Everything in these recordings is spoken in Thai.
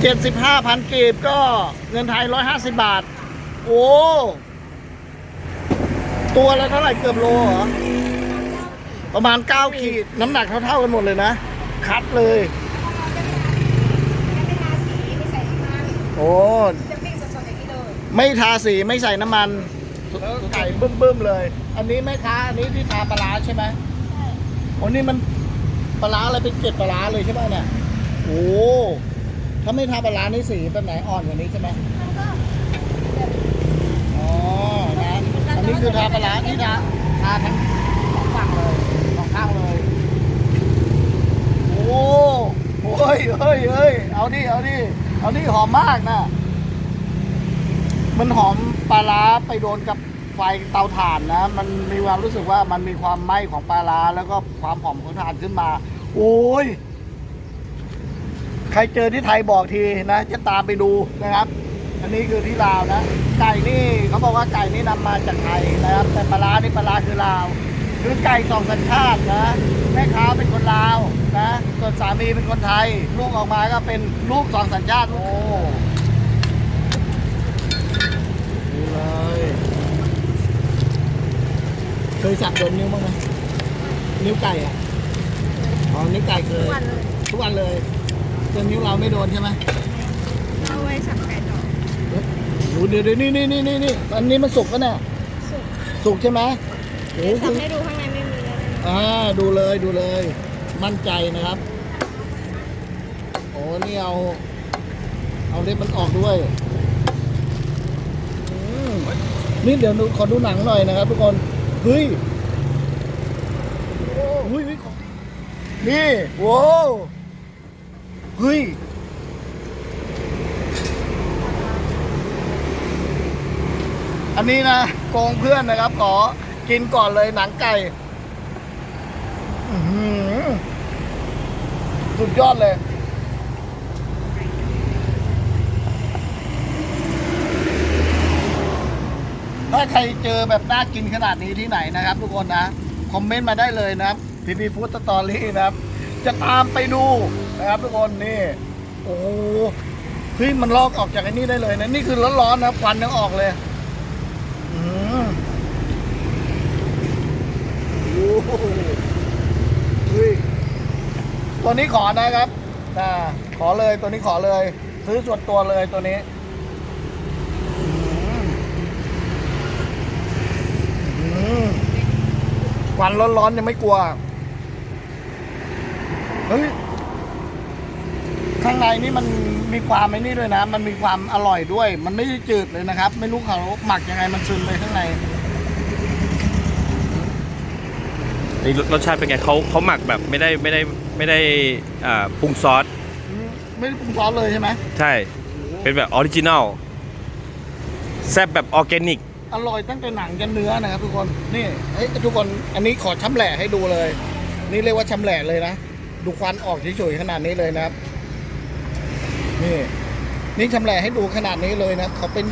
เจ็ดสิบห้าพันกีบก็เงินไทยร้อยห้าสิบบาท โอ้ ตัวละเท่าไหร่เกือบโลเหรอ ประมาณเก้าขีด น้ำหนักเท่าๆกันหมดเลยนะ คัดเลยไม่ทาสีไม่ใส่น้ำมันโอ้จะปิ้งสดๆอย่างนี้เลยไม่ทาสีไม่ใส่น้ำมันไก่บึ้มๆเลย อันนี้แม่ค้าอันนี้ที่ทาปลาร้าใช่ไหมโอ้นี่มันปลาร้าอะไรเป็นเกล็ดปลาร้าเลยใช่ไหมเนี่ย โอ้ ถ้าไม่ทาปลาร้านี่สีแบบไหนอ่อนกว่านี้ใช่ไหมมันก็แบบอ๋อนะอันนี้คือทาปลาร้าที่ทาทาทั้งสองฝั่งเลยสองข้างเลย โอ้โหเฮ้ยเฮ้ยเฮ้ยเอาดิเอาดิเอาดิหอมมากนะมันหอมปลาร้าไปโดนกับไฟเตาถ่านนะ มันมีความรู้สึกว่ามันมีความไหม้ของปลาร้าแล้วก็ความหอมของถ่านขึ้นมา โอ้ยใครเจอที่ไทยบอกทีนะจะตามไปดูนะครับ อันนี้คือที่ลาวนะไก่นี่เขาบอกว่าไก่นี่นำมาจากไทยนะครับ แต่ปลาร้านี่ปลาร้าคือลาว คือไก่สองสัญชาตินะแม่ค้าเป็นคนลาวนะส่วนสามีเป็นคนไทย ลูกออกมาก็เป็นลูกสองสัญชาติโอ้ดูเลยเคยสับโดนนิ้วบ้างไหมนิ้วไก่อะอ๋อนิ้วไก่เคยวันเลยทุกวันเลย จนนิ้วเราไม่โดนใช่ไหมเอาไว้สับไก่ต่อดูเดี๋ยวเดี๋ยวนี่นี่นี่นี่นี่อันนี้มันสุกแล้วเนี่ยสุกสุกใช่ไหมโอ้เดี๋ยวโหสับให้ดูข้างในไม่มีอะไรเลยอ่าดูเลยดูเลย มั่นใจนะครับโอ้นี่เอา เอาเล็บมันออกด้วยอืมนี่เดี๋ยวดูขอดูหนังหน่อยนะครับทุกคนเฮ้ยโอ้เฮ้ยเฮ้ยขอนี่โว้ว เฮ้ย อันนี้นะโกงเพื่อนนะครับ ขอกินก่อนเลยหนังไก่สุดยอดเลย ถ้าใครเจอแบบน่ากินขนาดนี้ที่ไหนนะครับ ทุกคนนะ คอมเมนต์มาได้เลยนะครับพีพีฟู้ดสตอรี่นะครับ จะตามไปดู นะครับทุกคนนี่โอ้โหเฮ้ยมันลอกออกจากไอ้นี่ได้เลยนะนี่คือร้อนๆนะควันยังออกเลยอืมโอ้โหเฮ้ยตัวนี้ขอนะครับนะขอเลยตัวนี้ขอเลย ซื้อส่วนตัวเลยตัวนี้อืมควันร้อนๆยังไม่กลัว เฮ้ย ข้างในนี่มันมีความไอ้นี่ด้วยนะ มันมีความอร่อยด้วย มันไม่ได้จืดเลยนะครับ ไม่รู้เขาหมักยังไงมันซึมไปข้างใน นี่รสชาติเป็นไงเขาเขาหมักแบบไม่ได้ไม่ได้ไม่ได้อ่าปรุงซอสอืมไม่ได้ปรุงซอสเลยใช่ไหมใช่ เป็นแบบออริจินัลแซ่บแบบออร์แกนิก อร่อยตั้งแต่หนังยันเนื้อนะครับ ทุกคนนี่เฮ้ยทุกคนอันนี้ขอช้ำแหละให้ดูเลย นี่เรียกว่าช้ำแหละเลยนะ ดูควันออกเฉยๆขนาดนี้เลยนะครับ นี่นี่ชำแหละให้ดูขนาดนี้เลยนะเขาเป็น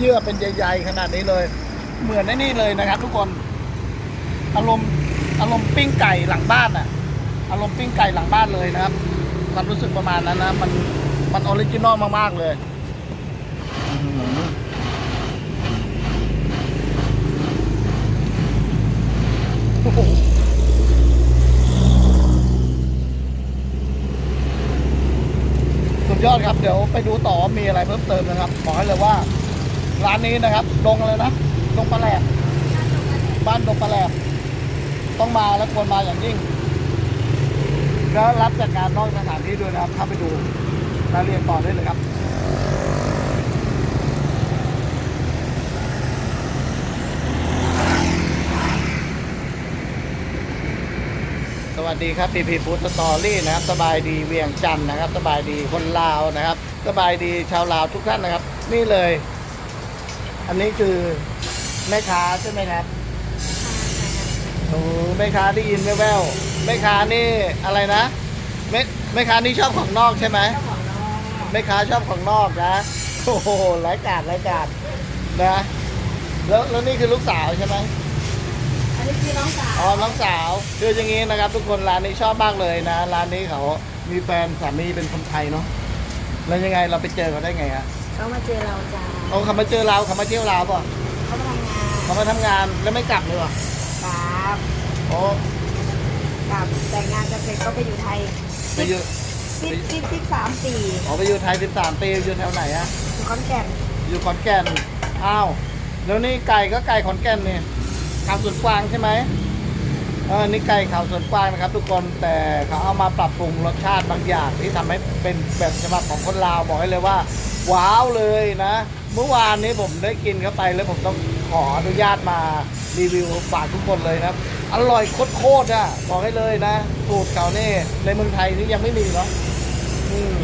เยื่อๆเป็นใยๆขนาดนี้เลย เหมือนในนี่เลยนะครับ ทุกคนอารมณ์อารมณ์ปิ้งไก่หลังบ้านอะอารมณ์ปิ้งไก่หลังบ้านเลยนะครับความรู้สึกประมาณนั้นนะมันมันออริจินอลมากๆเลยโอ้โหสุด ยอดครับ เดี๋ยวไปดูต่อมีอะไรเพิ่มเติมนะครับบอกให้เลยว่า ร้านนี้นะครับดงเลยนะดงปลาแหลกบ้านดงปลาแหลกต้องมาและควรมาอย่างยิ่ง แล้วรับจัดการนอกสถานที่ด้วยนะครับเข้าไปดูรายละเรียนต่อได้เลยครับ วัสดีครับพีพีฟู้ดสตอรี่นะครับ สบายดีเวียงจันทร์นะครับ สบายดีคนลาวนะครับ สบายดีชาวลาวทุกท่านนะครับ นี่เลย อันนี้คือแม่ค้าใช่ไหมครับโอ้แม่ค้าได้ยินแว่วๆแม่ค้านี่อะไรนะแม่แม่ค้านี่ชอบของนอกใช่ไหมแม่ค้าชอบของนอกนะโอ้โหไร้กาดไร้กาดนะแล้วแล้วนี่คือลูกสาวใช่ไหม อันนี้คือน้องสาวอ๋อน้องสาวคืออย่างนี้นะครับ ทุกคนร้านนี้ชอบมากเลยนะ ร้านนี้เขามีแฟนสามีเป็นคนไทยเนาะแล้วยังไงเราไปเจอเขาได้ไงฮะเขามาเจอเราจ้าเขาเขามาเจอเราเขามาเที่ยวเราป่ะเขามาทำงานเขามาทำงานแล้วไม่กลับเลยป่ะครับโอ้กลับแต่งงานกันเสร็จก็ไปอยู่ไทยไปอยู่สิบสิบสิบสามปีอ๋อไปอยู่ไทย13ปีอยู่แถวไหนฮะอยู่ขอนแก่นอยู่ขอนแก่นอ้าวแล้วนี่ไก่ก็ไก่ขอนแก่นนี่ข่าวสวนกวางใช่ไหมเออนี่ไก่ขาวสวนกวางนะครับ ทุกคนแต่เขาเอามาปรับปรุงรสชาติบางอย่างที่ทำให้เป็นแบบฉบับของคนลาวบอกให้เลยว่า ว้าวเลยนะ เมื่อวานนี้ผมได้กินเข้าไปแล้วผมต้องขออนุญาตมารีวิวฝากทุกคนเลยนะครับอร่อยโคตรๆอะบอกให้เลยนะสูตรเขาเนี่ในเมืองไทยนี่ยังไม่มีเนาะอืม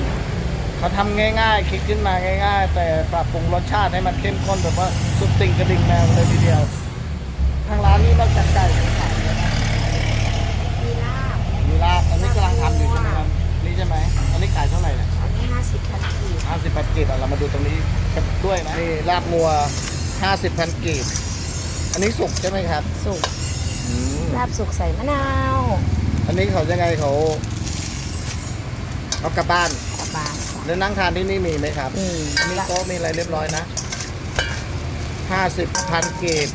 เขาทำง่ายๆ คิดขึ้นมาง่าย ๆ แต่ปรับปรุงรสชาติให้มันเข้มข้นแบบว่าสุดติ่งกระดิ่งแมวเลยทีเดียว ทางร้านนี้นอกจากไก่ขายแล้วนะมีลาบมีลาบอันนี้กำลังทำอยู่ใช่ไหมครับนี่ใช่ไหมอันนี้ขายเท่าไหร่เนี่ยอันนี้ห้าสิบพันกีบห้าสิบพันกีบอะเรามาดูตรงนี้กันด้วยนะนี่ลาบงัวห้าสิบพันกีบอันนี้สุกใช่ไหมครับสุกอืมลาบสุกใส่มะนาว อันนี้เขายังไงเขาเอากลับบ้านกระบาแล้วนั่งทานที่นี่มีไหมครับอืมมีโต๊ะมีอะไรเรียบร้อยนะห้าสิบพันกีบ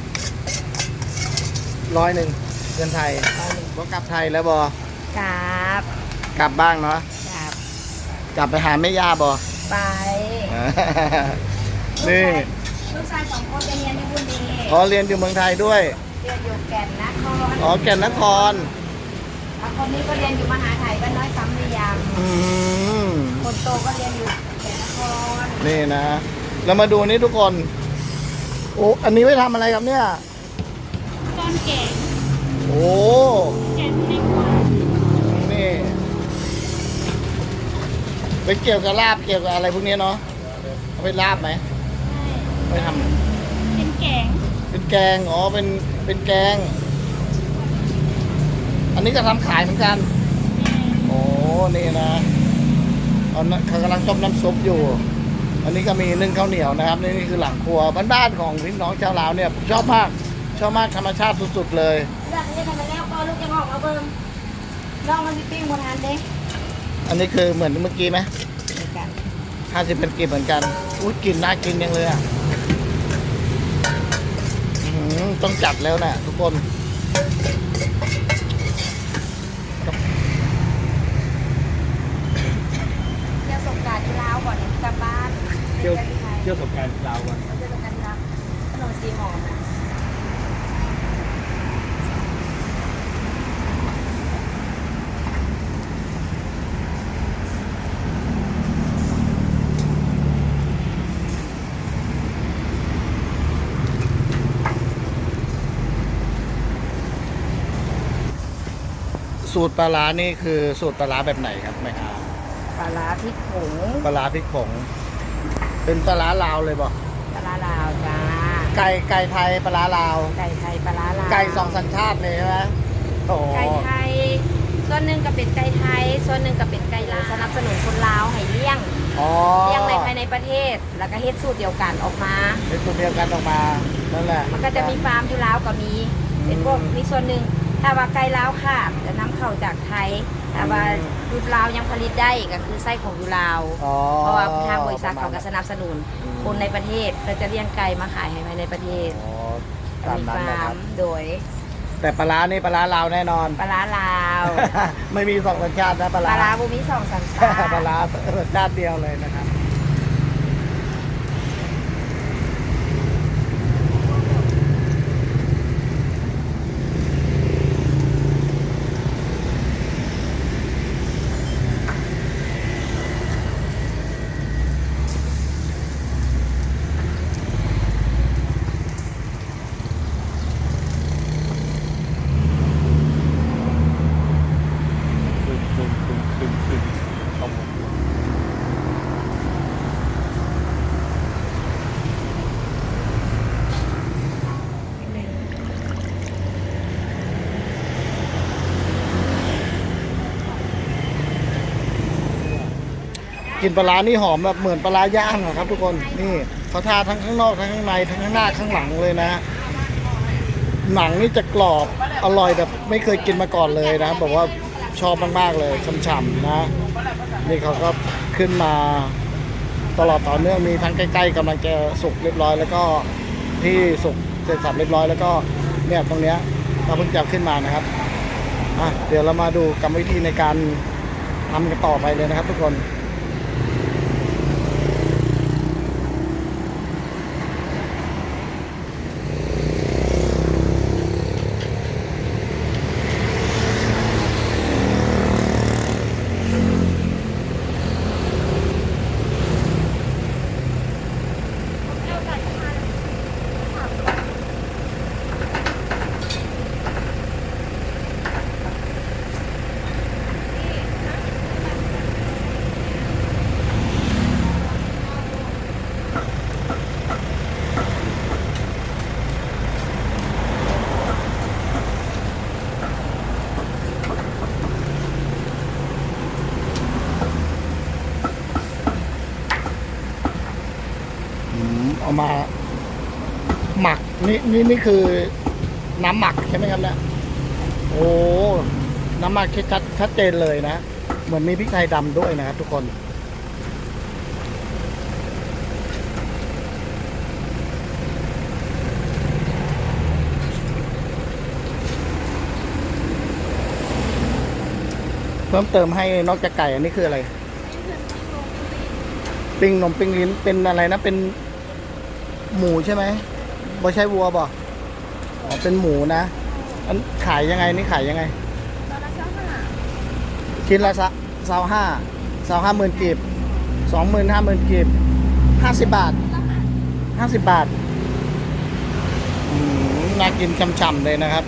ร้อยหนึ่งเงินไทยร้อยหนึ่งก็กลับไทยแล้วบอกับกลับบ้างเนาะกับกลับไปหาแม่ย่าบอไปนี่ลูกชายสองคนจะเรียนที่บุญดีอ๋อเรียนอยู่เมืองไทยด้วยเรียนอยู่แก่นนครอ๋อแก่นนครแล้วคนนี้ก็เรียนอยู่มหาไทยบ้านน้อยซ้ำระยางอืมคนโตก็เรียนอยู่แก่นนครนี่นะเรามาดูนี่ทุกคนโอ้อันนี้ไว้ทำอะไรครับเนี่ย ก้อนแก่งโอ้แก่งไม่กว่านี่ไปเกี่ยวกับลาบเกี่ยวกับอะไรพวกนี้เนาะเอาไปลาบไหมไปทำเป็นแกงเป็นแกงอ๋อเป็นเป็นแกง อันนี้ก็ทำขายเหมือนกัน โอ้นี่นะเอานะเขากำลังต้มน้ำซุปอยู่ อันนี้ก็มีนึ่งข้าวเหนียวนะครับ นี่นี่คือหลังครัวบ้านๆของพี่น้องชาวลาวเนี่ยผมชอบมาก ชอบมากธรรมชาติสุดๆเลยเลือกนี่ทำมาแล้วก็ลูกยังออกมาเบิ่มลองมันสิปิ้งบนทานเด้อันนี้คือเหมือนเมื่อกี้ไหมเหมือนกันห้าสิบเป็นกีบเหมือนกันอุ้ยกลินน่ากินยังเลยอะอื้อหือต้องจัดแล้วนะทุกคน เที่ยวสงกรารที่ลาวก่อนกลับบ้านเที่ยวที่ไทยเที่ยวสงกรารลาวกันเที่ยวสงกรารที่ลาวถนนสีหอมนะ สูตรปลาร้านี่คือสูตรปลาร้าแบบไหนครับแม่ค้าปลาร้าพริกผงปลาร้าพริกผง เป็นปลาร้าลาวเลยบ่ปลาร้าลาวจ้าไก่ไก่ไทยปลาร้าลาว ไก่ไทยปลาร้าลาวไก่สองสัญชาติเลยใช่ไหมโอ้ไก่ไทยส่วนหนึ่งก็เป็นไก่ไทย ส่วนหนึ่งก็เป็นไก่ลาวสนับสนุนคนลาวให้เลี้ยงอ๋อเลี้ยงในภายในประเทศ แล้วก็เฮ็ดสูตรเดียวกันออกมา เป็นตัวเดียวกันออกมานั่นแหละมันก็จะมีฟาร์มอยู่ลาวก็มี เป็นพวกมีส่วนหนึ่ง ถ้าว่าไก่ลาวขาดจะนำเข้าจากไทย แต่ว่ายูลาวยังผลิตได้ก็คือไส้ของยูลาว อ๋อเพราะว่าทางบริษัทเขาก็ประมณสนับสนุน อืม คนในประเทศเพื่อจะเลี้ยงไก่มาขายให้ภายในประเทศอ๋อตามมีนั้นนะฟาคร์รัมบโดยแต่ปลาร้านี่ปลาร้าลาวแน่นอน ปลาร้าลาว ไม่มีสองสัญชาตินะปลาปร้าลาร้าบูมิสองสันชาปลาติร้าสัญชาติเดียวเลยนะครับ ตึงตึงตึงตึงตึงเอาหมด กินปลาร้านี่หอมแบบเหมือนปลาร้าย่างอะครับ ทุกคนนี่เขาทาทั้งข้างนอกทั้งข้างในทั้งข้างหน้าข้างหลังเลยนะ หนังนี่จะกรอบอร่อยแบบไม่เคยกินมาก่อนเลยนะบอกว่าชอบมากๆเลยฉ่ำๆนะนี่เขาก็ขึ้นมาตลอดต่อเนื่องมีทั้งใกล้ๆกำลังจะสุกเรียบร้อยแล้วก็ที่สุกเสร็จสับเรียบร้อยแล้วก็เนี่ยตรงเนี้ยเราเพิ่งจะขึ้นมานะครับอะเดี๋ยวเรามาดูกรรมวิธีในการทำกันต่อไปเลยนะครับทุกคน อืมเอามา หมัก นี่นี่นี่คือน้ำหมักใช่ไหมครับเนี่ยโอ้น้ำหมักชัดชัดเจนเลยนะ เหมือนมีพริกไทยดำด้วยนะครับทุกคนเพิ่มเติมให้นอกจากไก่อันนี้คืออะไร ปิ้งนมปิ้งลิ้นเป็นอะไรนะเป็นหมูใช่ไหม บ่ใช่วัวบ่อ๋อเป็นหมูนะ อันขายยังไงนี่ขายยังไงชิ้นละสะสาวห้าสาวห้าหมื่นกีบสองหมื่นห้าหมื่นกีบห้าสิบบาทห้าสิบบาทอืมน่ากินช่ำๆเลยนะครับ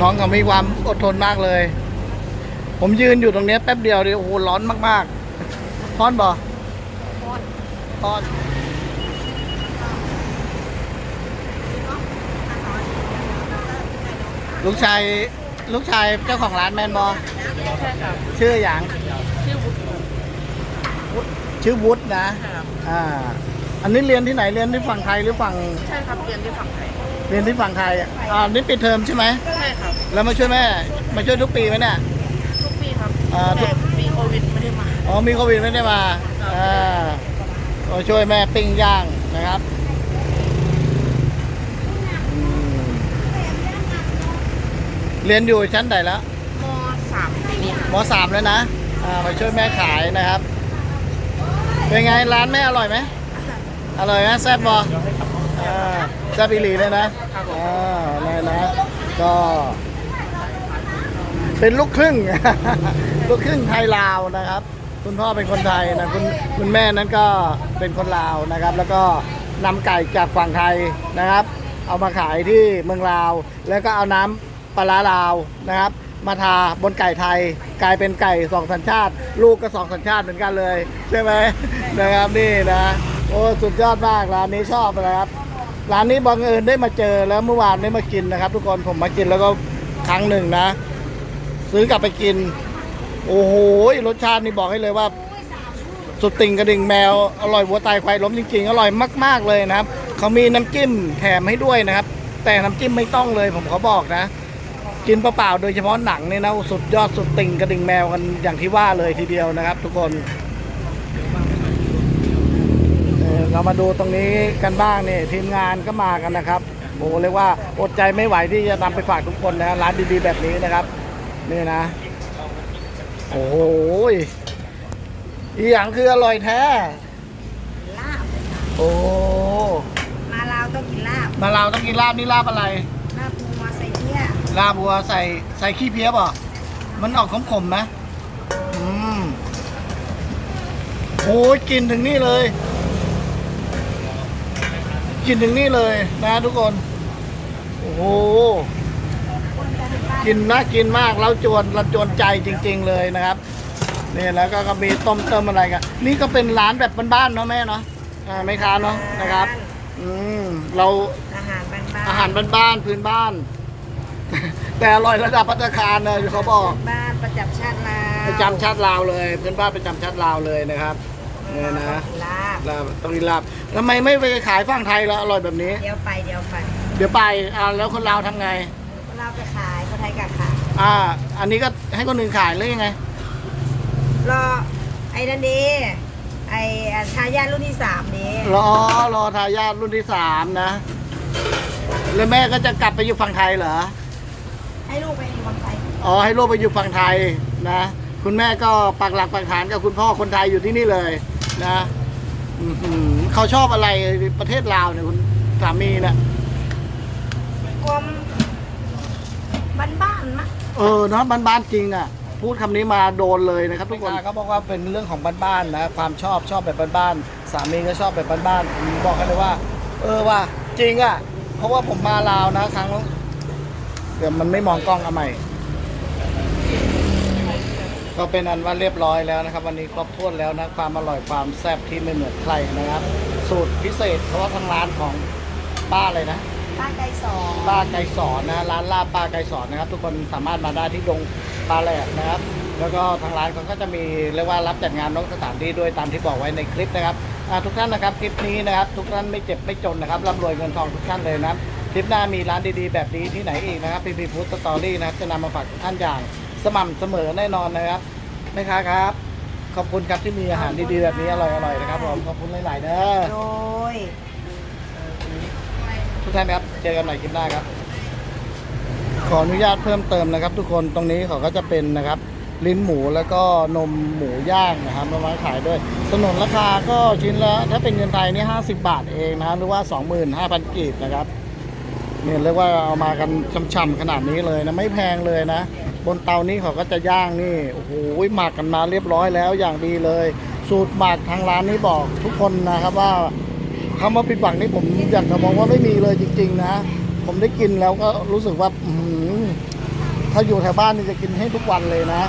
น้องเขามีความอดทนมากเลย ผมยืนอยู่ตรงนี้แป๊บเดียวเดียวโอ้โหร้อนมากๆร้อนบ่ร้อนลูกชายลูกชายเจ้าของร้านแมนบอชื่ออย่างชื่อวุฒิชื่อวุฒินะอ่าอันนี้เรียนที่ไหนเรียนที่ฝั่งไทยหรือฝั่งใช่ครับเรียนที่ฝั่งไทย เรียนที่ฝั่งไทยอะอ่านี่ปิดเทอมใช่ไหมใช่ครับแล้วมาช่วยแม่ มาช่วยทุกปีไหมเนี่ย ทุกปีครับอ่าทุกแต่ปีโควิดไม่ได้มา อ๋อมีโควิดไม่ได้มาครับอ่าก็ช่วยแม่ปิ้งย่างนะครับอืมเรียนอยู่ชั้นไหนแล้วมสามปีนี้ครับมสามแล้วนะอ่ามาช่วยแม่ขายนะครับ เป็นไงร้านแม่อร่อยไหมอร่อยไหมแซ่บบออ่าแซ่บ อีหลีเลยนะอ่านี่นะ ก็ เป็นลูกครึ่ง ลูกครึ่งไทยลาวนะครับ คุณพ่อเป็นคนไทยนะคุณคุณแม่นั้นก็เป็นคนลาวนะครับ แล้วก็นำไก่จากฝั่งไทยนะครับ เอามาขายที่เมืองลาว แล้วก็เอาน้ำปลาร้าลาวนะครับ มาทาบนไก่ไทย กลายเป็นไก่สองสัญชาติ ลูกก็สองสัญชาติเหมือนกันเลย ใช่ไหมนะครับนี่นะโอ้สุดยอดมากร้านนี้ชอบนะครับ ร้านนี้บังเอิญได้มาเจอแล้วเมื่อวานได้มากินนะครับ ทุกคนผมมากินแล้วก็ครั้งหนึ่งนะ ซื้อกลับไปกิน โอ้โหรสชาตินี่บอกให้เลยว่า สุดติ่งกระดิ่งแมวอร่อยวัวตายควายล้มจริงๆอร่อยมาก ๆเลยนะครับเขามีน้ำจิ้มแถมให้ด้วยนะครับ แต่น้ำจิ้มไม่ต้องเลย ผมเขาบอกนะ กินเปล่าๆโดยเฉพาะหนังเนี่ยนะสุดยอดสุดติ่งกระดิ่งแมวกันอย่างที่ว่าเลยทีเดียวนะครับ ทุกคน เอ่อเรามาดูตรงนี้กันบ้างนี่ทีมงานก็มากันนะครับโอ้เรียกว่าอดใจไม่ไหวที่จะนำไปฝากทุกคนนะร้านดีๆแบบนี้นะครับนี่นะ โอ้โหอีหยังคืออร่อยแท้ลาบโอ้มาลาวต้องกินลาบมาเราต้องกินลาบนี่ลาบอะไรลาบงัวใส่เที่ยลาบวัวใส่ใส่ขี้เพี้ยบ่มันออกขมๆไหมอืมโอ้ยกินถึงนี่เลย กินถึงนี่เลยนะทุกคน โอ้โห กินน่ากินมากแล้วจวนระจวนใจจริง ๆ เลยนะครับนี่แล้วก็ก็มีต้มเติมอะไรกันนี่ก็เป็นร้านแบบบ้านๆเนาะแม่เนาะอ่าไม่ค้าเนาะนะครับ อืมเราอาหารบ้านๆอาหารบ้านๆพื้นบ้าน แต่อร่อยระดับพัตตาคารเลยเขาบอกบ้านประจำชาติลาวประจำชาติลาวเลยพื้นบ้านประจำชาติลาวเลยนะครับ เนี่ยนะลาบลาบต้องกินลาบทำไมไม่ไปขายฝั่งไทยแล้วอร่อยแบบนี้ เดี๋ยวไปเดี๋ยวไปเดี๋ยวไปอ่าแล้วคนลาวทำไงลาบไปขายคนไทยก็ขายอ่า อันนี้ก็ให้คนอื่นขายหรือยังไง รอไอ้นั่นดีไอ้อะทายาทรุ่นที่สามดีรอรอทายาทรุ่นที่สามนะ แล้วแม่ก็จะกลับไปอยู่ฝั่งไทยเหรอ ให้ลูกไปอยู่คนไทยอ๋อให้ลูกไปอยู่ฝั่งไทยนะ คุณแม่ก็ปักหลักปักฐานกับคุณพ่อคนไทยอยู่ที่นี่เลย นะอื้อหือเขาชอบอะไรประเทศลาวเนี่ยคุณสามีเนี่ยกลมบ้านๆมะเออเนาะบ้านๆจริงอะ พูดคำนี้มาโดนเลยนะครับ ทุกคนเขาบอกว่าเป็นเรื่องของบ้านๆนะความชอบชอบแบบบ้านๆสามีก็ชอบแบบบ้านๆผมบอกให้เลยว่า เออว่าจริงอะ เพราะว่าผมมาลาวนะครั้งเดี๋ยวมันไม่มองกล้องเอาใหม่ ก็เป็นอันว่าเรียบร้อยแล้วนะครับ วันนี้ครบถ้วนแล้วนะความอร่อยความแซ่บที่ไม่เหมือนใครนะครับ สูตรพิเศษเพราะว่าทางร้านของป้าเลยนะ ป้าไก่สองป้าไก่สอนนะร้านลาบป้าไก่สอนนะครับ ทุกคนสามารถมาได้ที่ดงปลาแหลกนะครับ แล้วก็ทางร้านเขาก็จะมีเรียกว่ารับจัดงานนอกสถานที่ด้วยตามที่บอกไว้ในคลิปนะครับอ่าทุกท่านนะครับคลิปนี้นะครับ ทุกท่านไม่เจ็บไม่จนนะครับร่ำรวยเงินทองทุกท่านเลยนะครับคลิปหน้ามีร้านดีๆแบบนี้ที่ไหนอีกนะครับพีพีฟู้ดสตอรี่นะครับจะนำมาฝากทุกท่านอย่าง สม่ำเสมอแน่นอนนะครับแม่ค้าครับ ขอบคุณครับที่มีอาหารดีๆแบบนี้อร่อยๆนะครับผมขอบคุณหลายๆเด้อ โดย ทุกท่านครับ เจอกันใหม่คลิปหน้าครับ ขออนุญาตเพิ่มเติมนะครับ ทุกคน ตรงนี้เขาก็จะเป็นนะครับ ลิ้นหมูแล้วก็นมหมูย่างนะครับมามาขายด้วย สนนราคาก็ชิ้นละ ถ้าเป็นเงินไทยนี่50 บาทเองนะครับหรือว่า 25,000กีบนะครับ เนี่ยเรียกว่าเอามากันช่ำๆขนาดนี้เลยนะ ไม่แพงเลยนะ บนเตานี้เขาก็จะย่างนี่โอ้โหหมักกันมาเรียบร้อยแล้วอย่างดีเลย สูตรหมักทางร้านนี้บอกทุกคนนะครับว่าคำว่าผิดหวังนี่ผมอยากจะบอกว่าไม่มีเลยจริง ๆ นะ ผมได้กินแล้วก็รู้สึกว่าถ้าอยู่แถวบ้านนี่จะกินให้ทุกวันเลยนะ